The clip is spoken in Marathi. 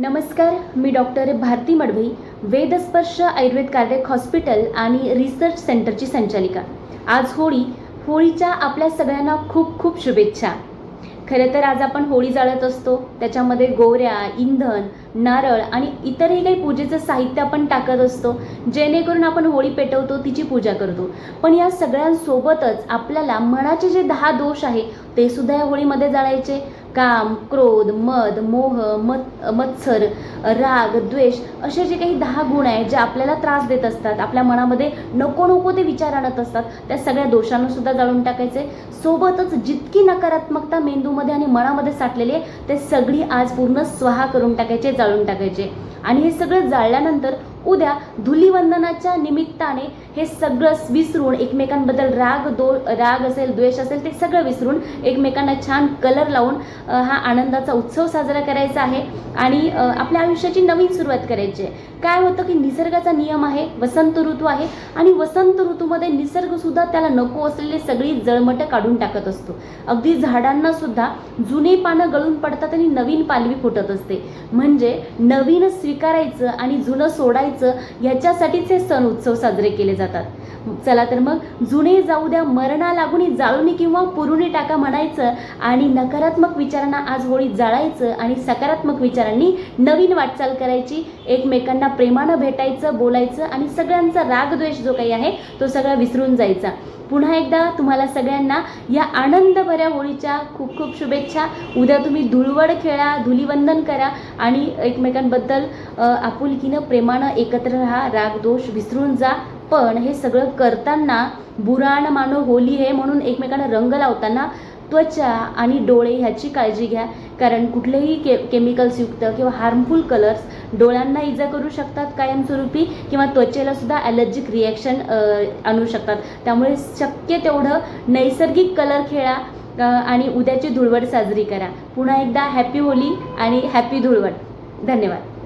नमस्कार मी doctor Bharati Madavi Vedsparsh Ayurved cardiac hospital आणि रिसर्च सेंटरची संचालिका. आज होळी होळीच्या आपल्या सगळ्यांना खूप खूप शुभेच्छा. खरं तर आज आपण होळी जाळत असतो त्याच्यामध्ये गोऱ्या इंधन नारळ आणि इतरही काही पूजेचं साहित्य आपण टाकत असतो जेणेकरून आपण होळी पेटवतो तिची पूजा करतो. पण या सगळ्यांसोबतच आपल्याला मनाचे जे दहा दोष आहे ते सुद्धा या होळीमध्ये जाळायचे. काम क्रोध मद मोह मत मत्सर राग द्वेष असे जे काही दहा गुण आहेत जे आपल्याला त्रास देत असतात आपल्या मनामध्ये नको नको ते विचार आणत असतात त्या सगळ्या दोषांना सुद्धा जाळून टाकायचे. सोबतच जितकी नकारात्मकता मेंदूमध्ये आणि मनामध्ये साठलेली आहे ते सगळी आज पूर्ण स्वहा करून टाकायचे जाळून टाकायचे. आणि हे सगळं जाळल्यानंतर उद्या धुलीवंदनाच्या निमित्ताने हे सगळं विसरून एकमेकांबद्दल राग दो राग असेल द्वेष असेल ते सगळं विसरून एकमेकांना छान कलर लावून हा आनंदाचा उत्सव साजरा करायचा आहे. आणि आपल्या आयुष्याची नवीन सुरुवात करायची आहे. काय होतं की निसर्गाचा नियम आहे वसंत ऋतू आहे. आणि वसंत ऋतूमध्ये निसर्गसुद्धा त्याला नको असलेली सगळी जळमटं काढून टाकत असतो. अगदी झाडांना सुद्धा जुने पानं गळून पडतात आणि नवीन पालवी फुटत असते. म्हणजे नवीन स्वीकारायचं आणि जुनं सोडायचं याच्यासाठीच हे सण उत्सव साजरे केले जातात. चला तर मग जुने जाऊ द्या मरणा लागून जाळूनी किंवा पुरुणी टाका म्हणायचं आणि नकारात्मक विचारांना आज होळी जाळायचं आणि सकारात्मक विचारांनी नवीन वाटचाल करायची. एकमेकांना प्रेमानं भेटायचं बोलायचं आणि सगळ्यांचा रागद्वेष जो काही आहे तो सगळा विसरून जायचा. पुन्हा एकदा तुम्हाला सगळ्यांना या आनंदभऱ्या होळीच्या खूप खूप शुभेच्छा. उद्या तुम्ही धुळवड खेळा धुलीवंदन करा आणि एकमेकांबद्दल आपुलकीनं प्रेमानं एकत्र राहा रागदोष विसरून जा. पण हे सगळं करताना बुराण मानो होली हे म्हणून एकमेकांना रंग लावताना त्वचा आणि डोळे ह्याची काळजी घ्या. कारण कुठलेही के केमिकल्सयुक्त किंवा हार्मफुल कलर्स डोळ्यांना इजा करू शकतात कायमस्वरूपी किंवा त्वचेला सुद्धा ॲलर्जिक रिॲक्शन आणू शकतात. त्यामुळे शक्य तेवढं नैसर्गिक कलर खेळा आणि उद्याची धुळवड साजरी करा. पुन्हा एकदा हॅपी होली आणि हॅपी धुळवड. धन्यवाद.